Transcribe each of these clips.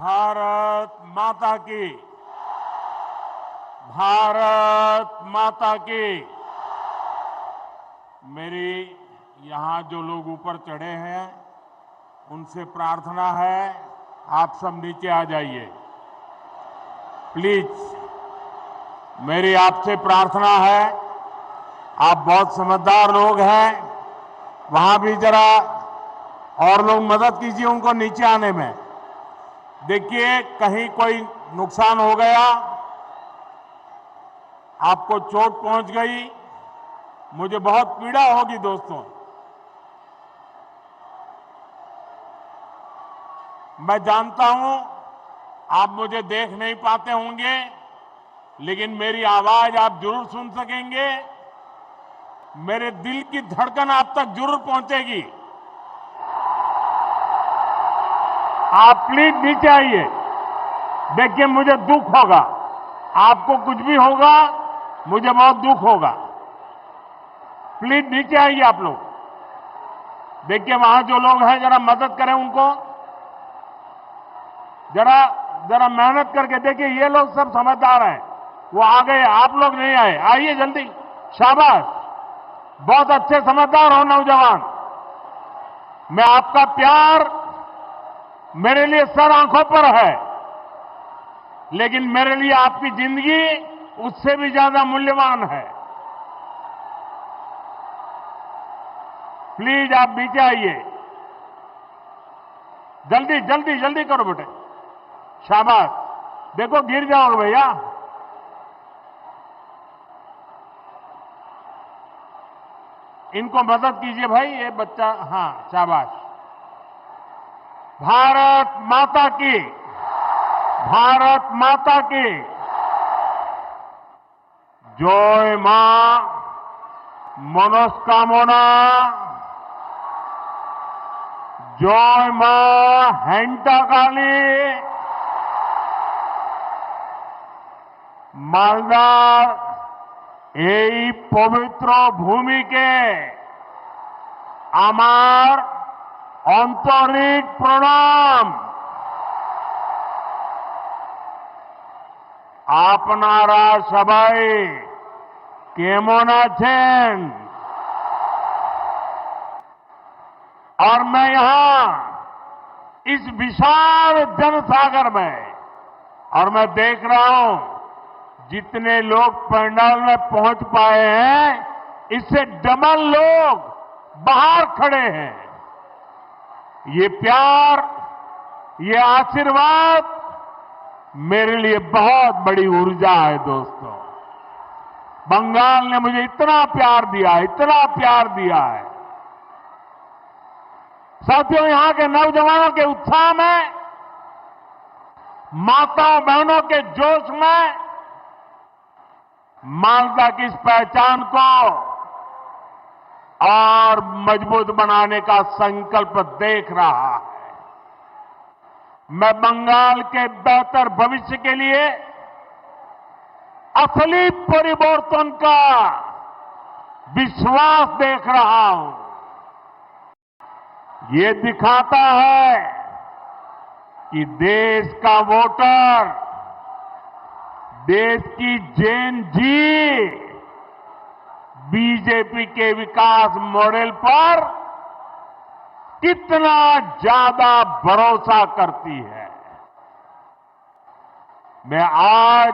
भारत माता की। भारत माता की। मेरी यहाँ जो लोग ऊपर चढ़े हैं, उनसे प्रार्थना है, आप सब नीचे आ जाइए। प्लीज़, मेरी आपसे प्रार्थना है, आप बहुत समझदार लोग हैं, वहाँ भी जरा और लोग मदद कीजिए उनको नीचे आने में। देखिए, कहीं कोई नुकसान हो गया, आपको चोट पहुँच गई, मुझे बहुत पीड़ा होगी दोस्तों। मैं जानता हूँ, आप मुझे देख नहीं पाते होंगे, लेकिन मेरी आवाज़ आप ज़रूर सुन सकेंगे। मेरे दिल की धड़कन आप तक ज़रूर पहुंचेगी। आप प्लीज़ नीचे आइए देखिए, मुझे दुख होगा। आपको कुछ भी होगा, मुझे बहुत दुख होगा। प्लीज़ नीचे आइए आप लोग। देखिए, वहाँ जो लोग हैं, जरा मदद करें उनको। जरा जरा मेहनत करके देखिए, ये लोग सब समझदार हैं। वो आ गए, आप लोग नहीं आए। आइए जल्दी। शाबाश। बहुत अच्छे समझदार हो नौजवान। मैं आपका प्यार मेरे लिए सर आँखों पर है। लेकिन मेरे लिए आपकी ज़िंदगी उससे भी ज़्यादा मूल्यवान है। प्लीज़ आप नीचे आइए। जल्दी जल्दी जल्दी करो बेटे। शाबाश। देखो, गिर जाओगे भैया। इनको मदद कीजिए भाई, ये बच्चा। हाँ शाबाश। भारत माता की भारत माता की জয় মা মনস্কামনা জয় মা হ্যান্টাকালী মালদার এই পবিত্র ভূমিকে আমার आंतरिक प्रणाम। आपनारा सबाई કેમોના और मैं यहाँ इस विशाल जनसागर में, और मैं देख रहा हूँ, जितने लोग पंडाल में पहुँच पाए हैं, इससे डबल लोग बाहर खड़े हैं। ये प्यार, ये आशीर्वाद मेरे लिए बहुत बड़ी ऊर्जा है दोस्तों। बंगाल ने मुझे इतना प्यार दिया है इतना प्यार दिया है। साथियों, यहाँ के नौजवानों के उत्साह में माताओं बहनों के जोश में, मालदा की इस पहचान को और मज़बूत बनाने का संकल्प देख रहा है। मैं बंगाल के बेहतर भविष्य के लिए असली परिवर्तन का विश्वास देख रहा हूँ। ये दिखाता है कि देश का वोटर, देश की जैन जी बीजेपी के विकास मॉडल पर कितना ज़्यादा भरोसा करती है। मैं आज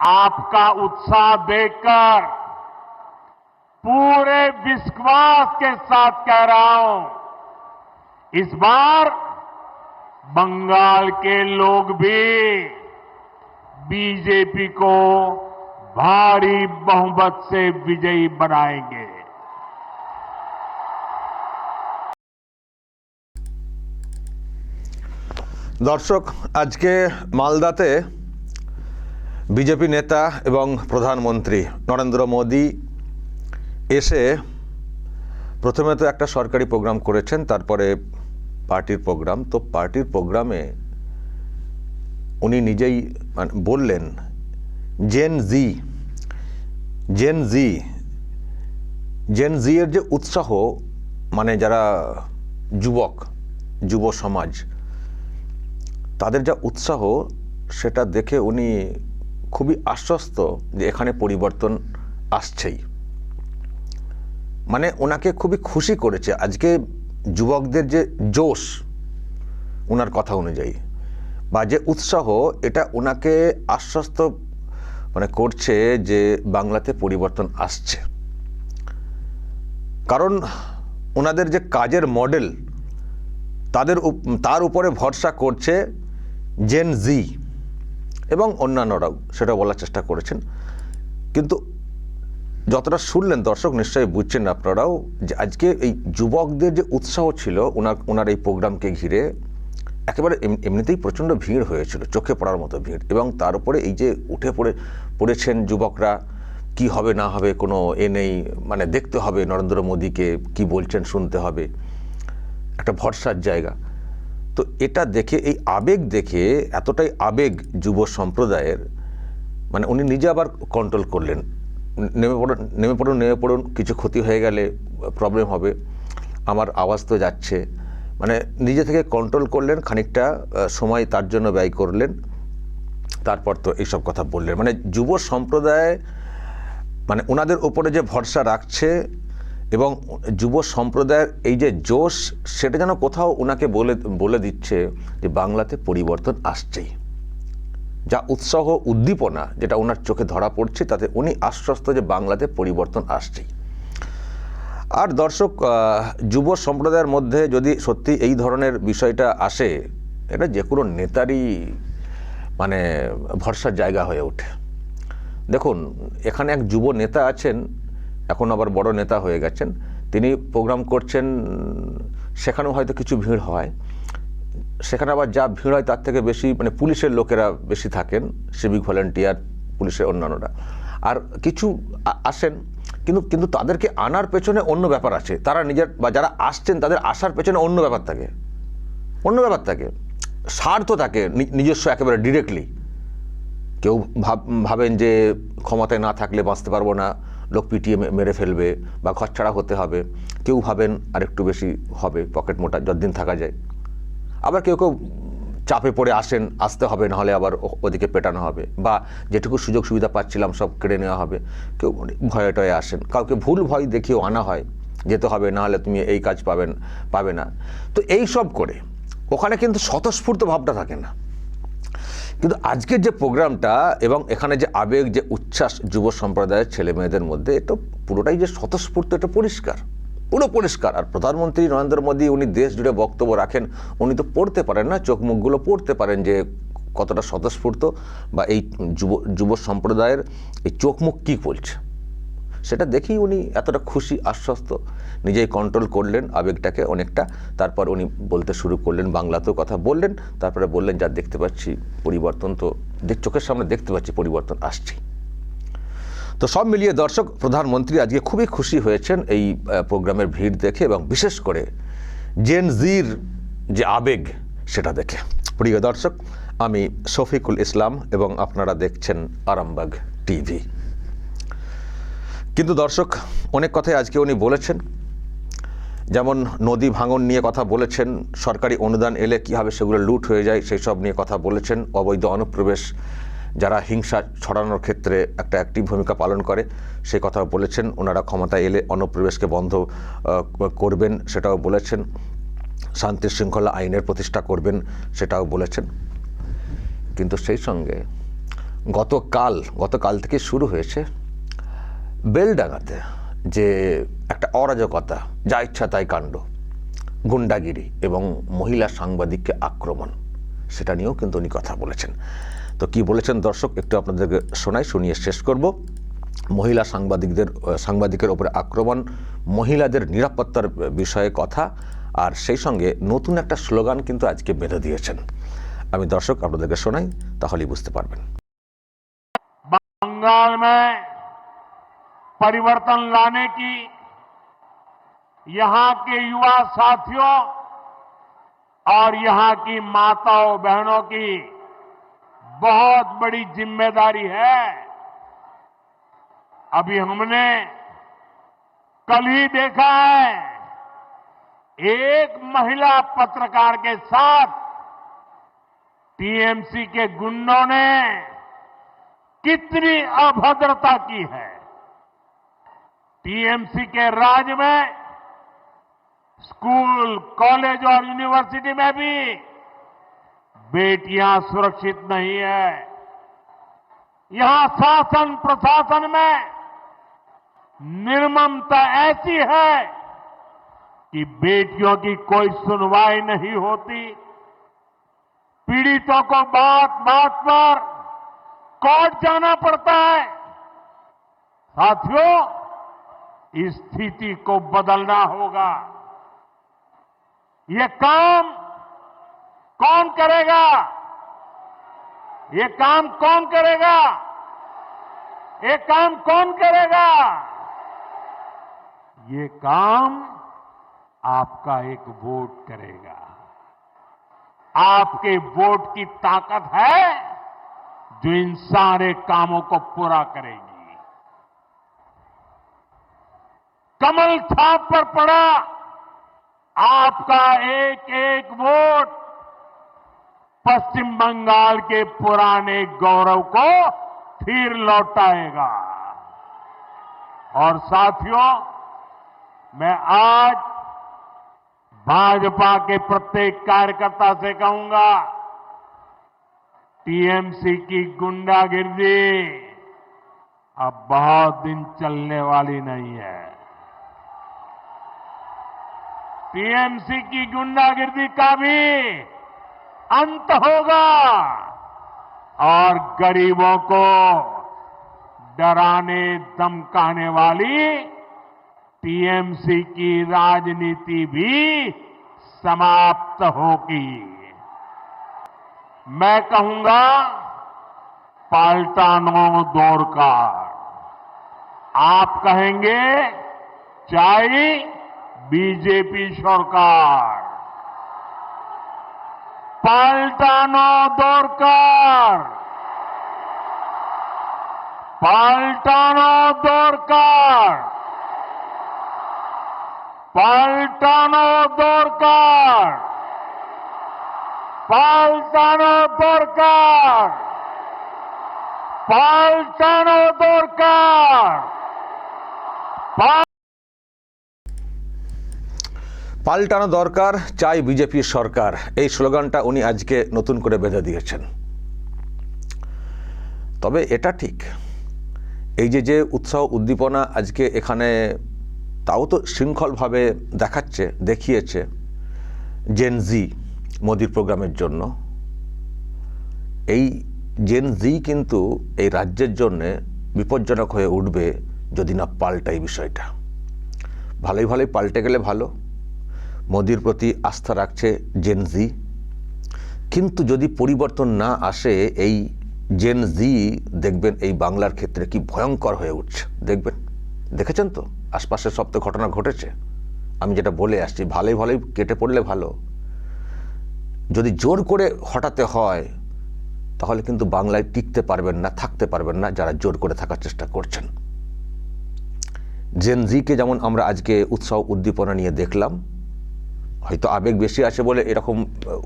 आपका उत्साह देखकर पूरे विश्वास के साथ कह रहा हूँ, इस बार बंगाल के लोग भी बीजेपी को भारी बहुमत से विजयी बनाएंगे দর্শক আজকে মালদাতে বিজেপি নেতা এবং প্রধানমন্ত্রী নরেন্দ্র মোদী এসে প্রথমে তো একটা সরকারি প্রোগ্রাম করেছেন তারপরে পার্টির প্রোগ্রাম তো পার্টির প্রোগ্রামে উনি নিজেই মানে বললেন Gen Z Gen Z Gen Z এর যে উৎসাহ মানে যারা যুবক, যুব সমাজ, তাদের যা উৎসাহ, সেটা দেখে উনি খুবই আশ্বস্ত যে এখানে পরিবর্তন আসছেই। মানে ওনাকে খুবই খুশি করেছে। আজকে যুবকদের যে জোশ ওনার কথা অনুযায়ী, বা যে উৎসাহ, এটা ওনাকে আশ্বস্ত মানে করছে যে বাংলাতে পরিবর্তন আসছে। কারণ ওনাদের যে কাজের মডেল, তাদের তার উপরে ভরসা করছে জেন জি এবং অন্যান্যরাও, সেটা বলার চেষ্টা করেছেন। কিন্তু যতটা শুনলেন, দর্শক নিশ্চয়ই বুঝছেন আপনারাও যে আজকে এই যুবকদের যে উৎসাহ ছিল, ওনার ওনার এই প্রোগ্রামকে ঘিরে একেবারে এম- এমনিতেই প্রচণ্ড ভিড় হয়েছিল, চোখে পড়ার মতো ভিড়। এবং তার উপরে এই যে উঠে পড়ে, পড়েছেন যুবকরা, কি হবে না হবে কোনো এ নেই মানে দেখতে হবে নরেন্দ্র মোদীকে, কি বলছেন শুনতে হবে। একটা ভরসার জায়গা। তো এটা দেখে, এই আবেগ দেখে, এতটাই আবেগ যুব সম্প্রদায়ের মানে উনি নিজে আবার কন্ট্রোল করলেন। নেমে পড়ুন নেমে পড়ুন নেমে পড়ুন, কিছু ক্ষতি হয়ে গেলে প্রবলেম হবে। আমার আওয়াজ তো যাচ্ছে। মানে নিজে থেকে কন্ট্রোল করলেন, খানিকটা সময় তার জন্য ব্যয় করলেন। তারপর তো এইসব কথা বললেন। মানে যুব সম্প্রদায় মানে ওনাদের উপরে যে ভরসা রাখছে এবং যুব সম্প্রদায়ের এই যে জোশ, সেটা যেন কোথাও ওনাকে বলে বলে দিচ্ছে যে বাংলাতে পরিবর্তন আসছেই। যা উৎসাহ, উদ্দীপনা যেটা ওনার চোখে ধরা পড়ছে, তাতে উনি আশ্বস্ত যে বাংলাতে পরিবর্তন আসছেই। আর দর্শক যুব সম্প্রদায়ের মধ্যে যদি সত্যি এই ধরনের বিষয়টা আসে, এটা যে কোনো নেতারই মানে ভরসার জায়গা হয়ে ওঠে। দেখুন, এখানে এক যুব নেতা আছেন, এখন আবার বড় নেতা হয়ে গেছেন। তিনি প্রোগ্রাম করছেন, সেখানেও হয়তো কিছু ভিড় হয়। সেখানে আবার যা ভিড় হয়, তার থেকে বেশি মানে পুলিশের লোকেরা বেশি থাকেন, সিভিক ভলেন্টিয়ার, পুলিশের অন্যান্যরা। আর কিছু আসেন কিন্তু কিন্তু তাদেরকে আনার পেছনে অন্য ব্যাপার আছে। তারা নিজের, বা যারা আসছেন, তাদের আসার পেছনে অন্য ব্যাপার থাকে। অন্য ব্যাপার থাকে। স্বার্থ থাকে নিজস্ব একেবারে ডিরেক্টলি কেউ ভাব, ভাবেন যে ক্ষমতায় না থাকলে বাঁচতে পারব না, লোক পিটিয়ে মেরে ফেলবে, বা ঘরছাড়া হতে হবে। কেউ ভাবেন আরেকটু বেশি হবে, পকেট মোটা, যতদিন থাকা যায়। আবার কেউ কেউ চাপে পড়ে আসেন, আসতে হবে, নাহলে আবার ওদিকে পেটানো হবে। বা যেটুকু সুযোগ সুবিধা পাচ্ছিলাম, সব কেড়ে নেওয়া হবে। কেউ ভয়ে টয়ে আসেন। কাউকে ভুল ভয় দেখিয়েও আনা হয়। যেতে হবে, নাহলে তুমি এই কাজ পাবেন, পাবে না। তো এই সব করে, ওখানে কিন্তু স্বতঃস্ফূর্ত ভাবটা থাকে না। কিন্তু আজকের যে প্রোগ্রামটা এবং এখানে যে আবেগ, যে উচ্ছ্বাস যুব সম্প্রদায়ের ছেলে মেয়েদের মধ্যে, এটা পুরোটাই যে স্বতঃস্ফূর্ত, এটা পরিষ্কার। পুরো পরিষ্কার। আর প্রধানমন্ত্রী নরেন্দ্র মোদী, উনি দেশ জুড়ে বক্তব্য রাখেন, উনি তো পড়তে পারেন না, চোখ মুখগুলো পড়তে পারেন যে কতটা স্বতঃস্ফূর্ত বা এই যুব যুব সম্প্রদায়ের এই চোখ মুখ কী বলছে। সেটা দেখেই উনি এতটা খুশি, আশ্বস্ত। নিজেই কন্ট্রোল করলেন আবেগটাকে অনেকটা। তারপর উনি বলতে শুরু করলেন, বাংলাতেও কথা বললেন। তারপরে বললেন, যা দেখতে পাচ্ছি, পরিবর্তন তো চোখের সামনে দেখতে পাচ্ছি, পরিবর্তন আসছে তো সব মিলিয়ে দর্শক, প্রধানমন্ত্রী আজকে খুবই খুশি হয়েছেন এই প্রোগ্রামের ভিড় দেখে এবং বিশেষ করে জেন জির যে আবেগ, সেটা দেখে। প্রিয় দর্শক, আমি শফিকুল ইসলাম এবং আপনারা দেখছেন আরামবাগ টিভি। কিন্তু দর্শক, অনেক কথাই আজকে উনি বলেছেন। যেমন নদী ভাঙন নিয়ে কথা বলেছেন, সরকারি অনুদান এলে কীভাবে সেগুলো লুট হয়ে যায়, সেই সব নিয়ে কথা বলেছেন, অবৈধ অনুপ্রবেশ যারা হিংসা ছড়ানোর ক্ষেত্রে একটা অ্যাক্টিভ ভূমিকা পালন করে, সেই কথা বলেছেন। ওনারা ক্ষমতায় এলে অনুপ্রবেশকে বন্ধ করবেন সেটাও বলেছেন। শান্তি শৃঙ্খলা আইনের প্রতিষ্ঠা করবেন সেটাও বলেছেন। কিন্তু সেই সঙ্গে গতকাল গতকাল থেকে শুরু হয়েছে বেলডাঙাতে যে একটা অরাজকতা, যা ইচ্ছা তাই কাণ্ড, গুন্ডাগিরি এবং মহিলা সাংবাদিককে আক্রমণ, সেটা নিয়েও কিন্তু উনি কথা বলেছেন। তো কি বলেছেন দর্শক একটু আপনাদেরকে শোনাই শুনিয়ে শেষ করব মহিলা সাংবাদিকদের আহ, সাংবাদিকের ওপরে আক্রমণ মহিলাদের নিরাপত্তার বিষয়ে কথা আর সেই সঙ্গে নতুন একটা স্লোগান কিন্তু আজকে বেঁধে দিয়েছেন আমি দর্শক আপনাদেরকে শোনাই তাহলেই বুঝতে পারবেন बंगाल में परिवर्तन लाने की यहां के युवा साथियों और यहां की माताओं बहनों की बहुत बड़ी ज़िम्मेदारी है। अभी हमने कल ही देखा है, एक महिला पत्रकार के साथ टीएमसी के गुंडों ने कितनी अभद्रता की है। टीएमसी के राज में, स्कूल, कॉलेज और यूनिवर्सिटी में भी बेटियाँ सुरक्षित नहीं है। यहाँ शासन प्रशासन में निर्ममता ऐसी है कि बेटियों की कोई सुनवाई नहीं होती। पीड़ितों को बात बात पर कोर्ट जाना पड़ता है। साथियों, इस स्थिति को बदलना होगा। ये काम कौन करेगा? ये काम कौन करेगा? ये काम कौन करेगा? ये काम आपका एक वोट करेगा। आपके वोट की ताकत है जो इन सारे कामों को पूरा करेगी। कमल छाप पर पड़ा। आपका एक एक वोट पश्चिम बंगाल के पुराने गौरव को फिर लौटाएगा। और साथियों, मैं आज भाजपा के प्रत्येक कार्यकर्ता से कहूँगा, टीएमसी की गुंडागिर्दी अब बहुत दिन चलने वाली नहीं है। टीएमसी की गुंडागिर्दी का भी अंत होगा। और गरीबों को डराने, धमकाने वाली टीएमसी की राजनीति भी समाप्त होगी। मैं कहूँगा पाल्टानो दौर का। आप कहेंगे चाय बीजेपी सरकार पाल्टानो दौरकार पाल्टानो दौरकार पाल्टानो दौरकार पाल्टानो दौरकार पाल्टानो दौरकार पाल পাল্টানো দরকার, চাই বিজেপির সরকার। এই স্লোগানটা উনি আজকে নতুন করে বেঁধে দিয়েছেন। তবে এটা ঠিক। এই যে যে উৎসাহ উদ্দীপনা আজকে এখানে তাও তো শৃঙ্খলভাবে দেখাচ্ছে, দেখিয়েছে জেন জি মোদির প্রোগ্রামের জন্য। এই জেন জি কিন্তু এই রাজ্যের জন্যে বিপজ্জনক হয়ে উঠবে যদি না পাল্টাই বিষয়টা। ভালোই ভালোই পাল্টে গেলে ভালো। মোদির প্রতি আস্থা রাখছে জেন জি কিন্তু যদি পরিবর্তন না আসে, এই জেন জি দেখবেন এই বাংলার ক্ষেত্রে কি ভয়ঙ্কর হয়ে উঠছে। দেখবেন, দেখেছেন তো? আশপাশের সব তো ঘটনা ঘটেছে। আমি যেটা বলে আসছি, ভালোই ভালোই কেটে পড়লে ভালো। যদি জোর করে হটাতে হয়, তাহলে কিন্তু বাংলায় টিকতে পারবেন না, থাকতে পারবেন না যারা জোর করে থাকার চেষ্টা করছেন। জেন জিকে যেমন আমরা আজকে উৎসাহ উদ্দীপনা নিয়ে দেখলাম হয়তো আবেগ বেশি আছে বলে এরকম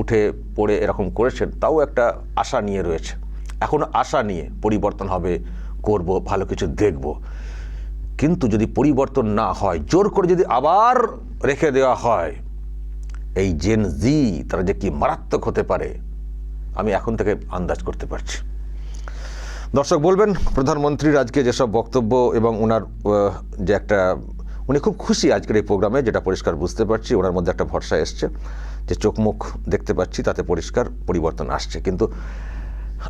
উঠে পড়ে এরকম করেছেন, তাও একটা আশা নিয়ে রয়েছে। এখনও আশা নিয়ে পরিবর্তন হবে, করব, ভালো কিছু দেখব। কিন্তু যদি পরিবর্তন না হয়, জোর করে যদি আবার রেখে দেওয়া হয়, এই জেন জি তারা যে কি মারাত্মক হতে পারে, আমি এখন থেকে আন্দাজ করতে পারছি। দর্শক বলবেন, প্রধানমন্ত্রীর আজকে যেসব বক্তব্য এবং ওনার যে একটা উনি খুব খুশি আজকের এই প্রোগ্রামে, যেটা পরিষ্কার বুঝতে পারছি, ওনার মধ্যে একটা ভরসা এসছে যে চোখ মুখ দেখতে পাচ্ছি, তাতে পরিষ্কার পরিবর্তন আসছে। কিন্তু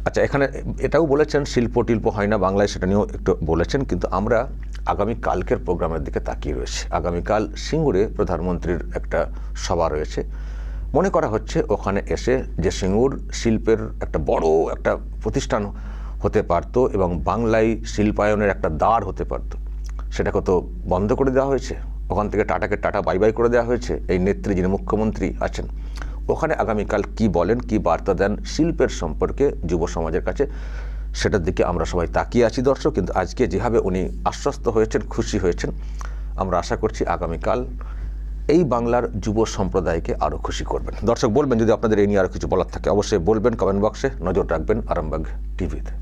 আচ্ছা এখানে এটাও বলেছেন, শিল্প টিল্প হয় না, বাংলায় সেটা নিয়েও একটু বলেছেন, কিন্তু আমরা আগামী কালকের প্রোগ্রামের দিকে তাকিয়ে রয়েছে। আগামীকাল সিঙ্গুরে প্রধানমন্ত্রীর একটা সভা রয়েছে। মনে করা হচ্ছে ওখানে এসে যে সিঙ্গুর শিল্পের একটা বড় একটা প্রতিষ্ঠান হতে পারতো এবং বাংলায় শিল্পায়নের একটা দ্বার হতে পারতো সেটাকে তো বন্ধ করে দেওয়া হয়েছে। ওখান থেকে টাটাকে টাটা বাই বাই করে দেওয়া হয়েছে। এই নেত্রী যিনি মুখ্যমন্ত্রী আছেন, ওখানে আগামীকাল কি বলেন, কি বার্তা দেন শিল্পের সম্পর্কে যুব সমাজের কাছে, সেটার দিকে আমরা সবাই তাকিয়ে আছি দর্শক। কিন্তু আজকে যেভাবে উনি আশ্বস্ত হয়েছেন, খুশি হয়েছেন, আমরা আশা করছি আগামীকাল এই বাংলার যুব সম্প্রদায়কে আরও খুশি করবেন। দর্শক, বলবেন, যদি আপনাদের এই নিয়ে আরও কিছু বলার থাকে, অবশ্যই বলবেন কমেন্ট বক্সে নজর রাখবেন আরামবাগ টিভিতে।